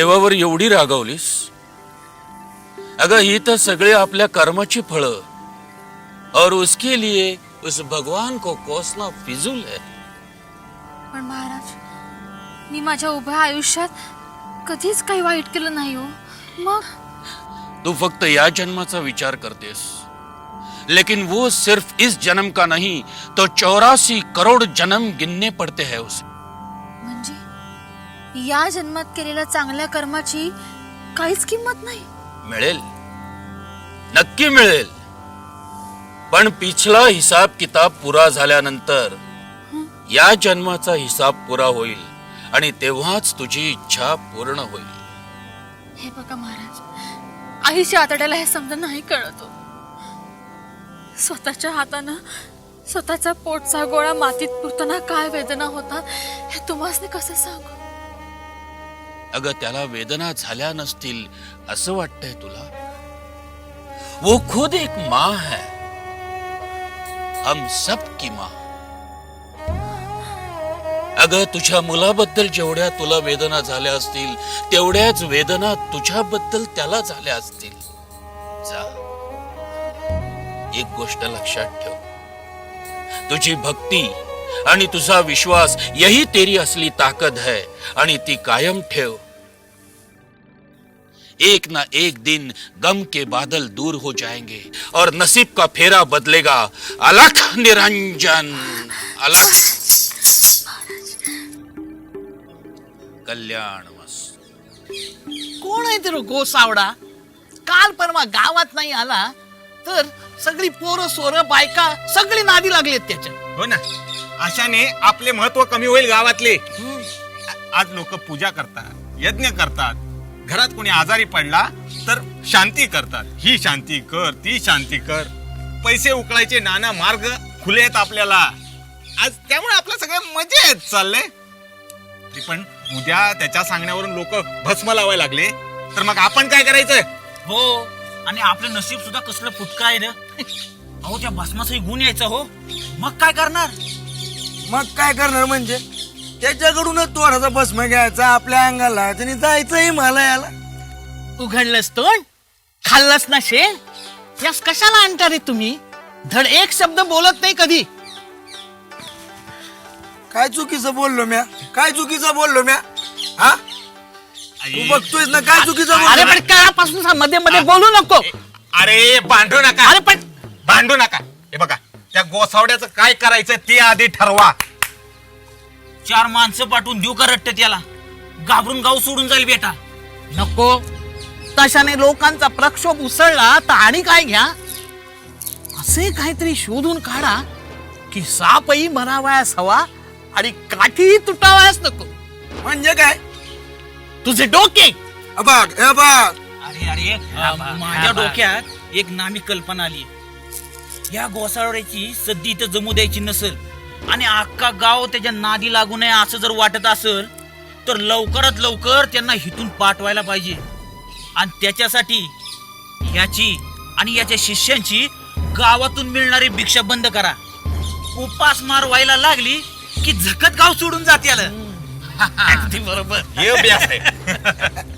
देवावर एवढी रागवलीस? अगं ही तर सगळे आपल्या कर्माची फळं. और उसके लिए उस भगवान को कोसना फिजूल है. पण महाराज मी माझ्या उभ्या आयुष्यात कधीच काही वाईट केलं नाही हो. मग? तू फक्त या जन्माचा विचार करतेस. लेकिन वो सिर्फ इस जन्म का नहीं तो चौरासी करोड़ जन्म गिनने पड़ते हैं उसे. म्हणजे? या जन्मात केलेल्या चांगल्या कर्माची काहीच किंमत नाही. मिळेल. नक्की मिळेल. पण पिछला हिसाब किताब पुरा झाल्यानंतर या जन्माचा हिसाब पुरा होईल आणि तेव्हाच तुझी इच्छा पूर्ण होईल. हे बघा महाराज आईच्या आतड्याला हे समजा नाही कळत. स्वतःच्या हातानं स्वतःचा पोटचा गोळा मातीत पुरताना काय वेदना होतात हे तुम्हाला कसं सांगू? अगं त्याला वेदना झाल्या नसतील असं वाटतंय तुला? वो खुद एक माँ है। हम सब की माँ। अगं तुझ्या मुलाबद्दल जेवढ्या तुला वेदना झाल्या असतील तेवढ्याच वेदना तुझ्याबद्दल त्याला झाल्या असतील. जा. एक गोष्ट लक्षात ठेव. तुझी भक्ती आणि तुझा विश्वास यही तेरी असली ताकद है आणि ती कायम ठेव. एक ना एक दिन गम के बादल दूर हो जाएंगे और नसीब का फेरा बदलेगा। अलख निरंजन अलख। कल्याण कोण आहे ते गोसावडा? काल परवा गावात नाही आला तर सगळी पोरं सोरं बायका सगळी नादी लागलेत त्याच्या हो ना. अशाने आपले महत्त्व कमी होईल गावातले. आज लोक पूजा करतात यज्ञ करतात. घरात कोणी आजारी पडला तर शांती करतात. ही शांती कर ती शांती कर. पैसे उकळायचे नाना मार्ग खुले आहेत आपल्याला. आज त्यामुळे आपलं सगळं मजेत चाललंय. तरी पण उद्या त्याच्या सांगण्यावरून लोक भस्म लावायला लागले. तर मग आपण काय करायचं हो आणि आपलं नशीब सुद्धा कसलं फुटका आहे ना अहो त्या भस्माचाही गुण यायचा हो. मग काय करणार? मग काय करणार म्हणजे? त्याच्याकडूनच तोडाचा भस्म घ्यायचा आपल्या अंगाला त्याने जायचं हिमालयाला. उघडलंस तोंड? खाल्लंस ना शेण? यास कशाला आणता रे तुम्ही? धड एक शब्द बोलत नाही कधी. काय चुकीचं बोललो म्या? काय चुकीचं बोललो म्या? हा? तू बघतोयस ना काय चुकीचं अरे बोललो पण काळापासून मध्ये मध्ये बोलू नको. अरे भांडू नका. अरे पण भांडू नका. हे बघा त्या गोसावड्याचं काय करायचं ते आधी ठरवा. चार माणसं पाठवून देऊ का रट्ट त्याला? घाबरून गाव सोडून जाईल बेटा. नको. तशाने लोकांचा प्रक्षोभ उसळला तर आणि काय घ्या? असे काहीतरी शोधून काढा की सापही मरावयास हवा आणि काठीही तुटावयास नको. म्हणजे काय? तुझे डोके! अबाग अबाग. अरे अरे. माझ्या डोक्यात एक नामी कल्पना आली. या गोसावड्याची सद्दी इथं जमू द्यायची नसेल आणि अख्खा गाव त्याच्या नादी लागू नये असं जर वाटत असेल तर लवकरात लवकर त्यांना हिथून पाठवायला पाहिजे. आणि त्याच्यासाठी याची आणि याच्या शिष्यांची गावातून मिळणारी भिक्षा बंद करा. उपास मार व्हायला लागली की झकत गाव सोडून जाते आलं अगदी बरोबर. हे अभ्यास आहे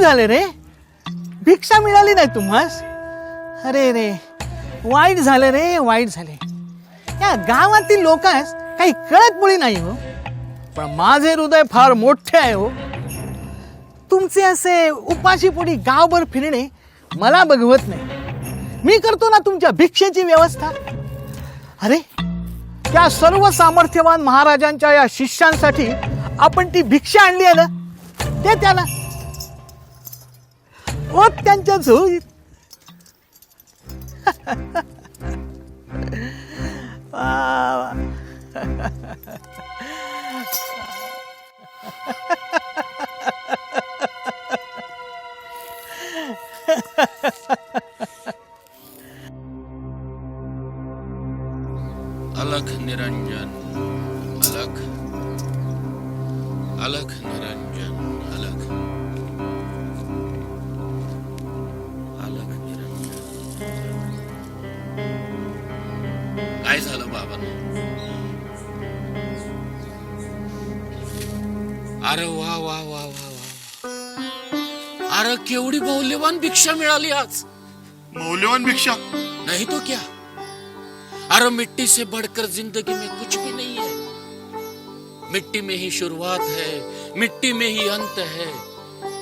झालं रे? भिक्षा मिळाली नाही तुम्हास? अरे रे वाईट झालं रे वाईट झाले. या गावातील लोकांस काही कळत मुळी नाही हो. पण माझे हृदय फार मोठे आहे हो. तुमचे असे उपाशीपोटी गावभर फिरणे मला बघवत नाही. मी करतो ना तुमच्या भिक्षेची व्यवस्था. अरे त्या सर्व सामर्थ्यवान महाराजांच्या या शिष्यांसाठी आपण ती भिक्षा आणली आहे ना? ते त्याला ओ त्यांच्या झोळीत वा, वा. अलख अरे वा वा वा वा वा. अरे केवढी मौल्यवान भिक्षा मिळाली आज. मौल्यवान भिक्षा? नहीं तो क्या? अरे मिट्टी से बढ़कर जिंदगी में कुछ भी नहीं है. मिट्टी में ही शुरुआत है मिट्टी में ही अंत है.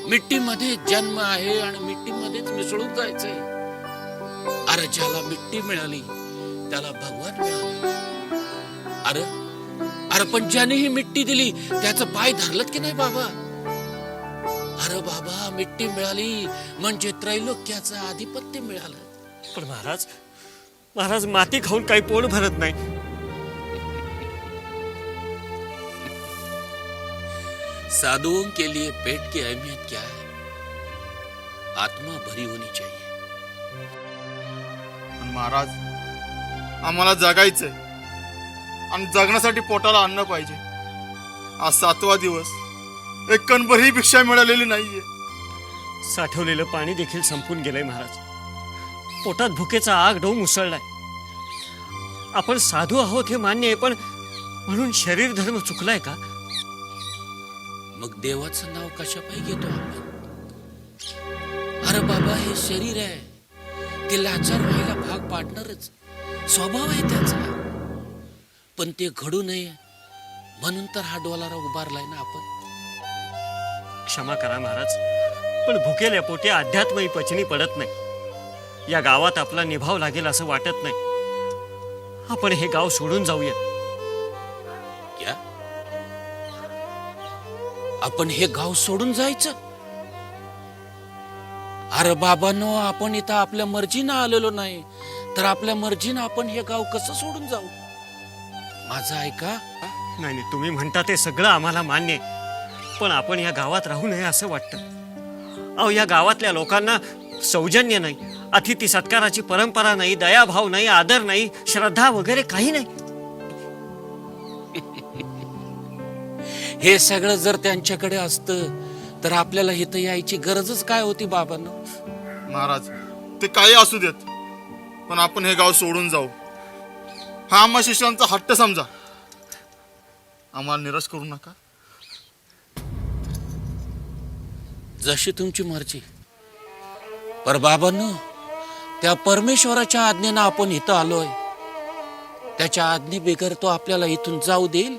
मिट्टी मध्ये जन्म आहे आणि मिट्टी मध्येच मिसळून जायचंय. अरे ज्याला मिट्टी मिळाली त्याला भगवान मिळाला. अरे अरे पण ज्याने ही मिट्टी दिली. त्याचं पाय धरलं की नाही बाबा? अरे बाबा मिट्टी मिळाली. म्हणजे त्रैलोक्याचं आधिपत्य मिळालं. पण महाराज महाराज माती खाऊन काही पोट भरत नाही. साधुओं के लिए पेट की अहमियत क्या है? आत्मा भरी होनी चाहिए. महाराज आम्हाला जगायचंय. आणि जगण्यासाठी पोटाला अन्न पाहिजे. आज सातवा दिवस. एक कणभरही भिक्षा मिळालेली नाहीये. साठवलेलं पाणी देखील संपून गेलंय महाराज. पोटात भुकेचा आग ढो मुसळलाय आपण साधू आहोत हे मान्य आहे पण म्हणून शरीर धर्म चुकलाय का? मग देवाचं नाव कशापायी घेतो आपण? अरे बाबा हे शरीर आहे. ते लाचार व्हायला भाग पाडणारच. स्वभाव आहे त्याचा. पण ते घडू नये. म्हणून तर हा डोलारा उभारलाय ना आपण. क्षमा करा महाराज पण भुकेल्या पोटी अध्यात्मही पचनी पडत नाही. या गावात आपला निभाव लागेल असं वाटत नाही. आपण हे गाव सोडून जाऊया. क्या? आपण हे गाव सोडून जायचं? अरे बाबांनो आपण इथं आपल्या मर्जीनं आलेलो नाही. तर आपल्या मर्जीनं आपण हे गाव कसं सोडून जाऊ? माझं ऐका नाही नाही तुम्ही म्हणता ते सगळं आम्हाला मान्य आहे. पण आपण या गावात राहू नये असं वाटतं. अहो या गावातल्या लोकांना सौजन्य नाही अतिथी सत्काराची परंपरा नाही दयाभाव नाही आदर नाही श्रद्धा वगैरे काही नाही. हे सगळं जर त्यांच्याकडे असतं तर आपल्याला इथं यायची गरजच काय होती बाबांनो? महाराज ते काही असू देत पण आपण हे गाव सोडून जाऊ. हा आम्हा शिष्यांचा हट्ट समजा. आम्हाला निराश करू नका. जशी तुमची मर्जी. पर बाबांनो त्या परमेश्वराच्या आज्ञेनं आपण इथं आलोय. त्याच्या आज्ञे बिगर तो आपल्याला इथून जाऊ देईल.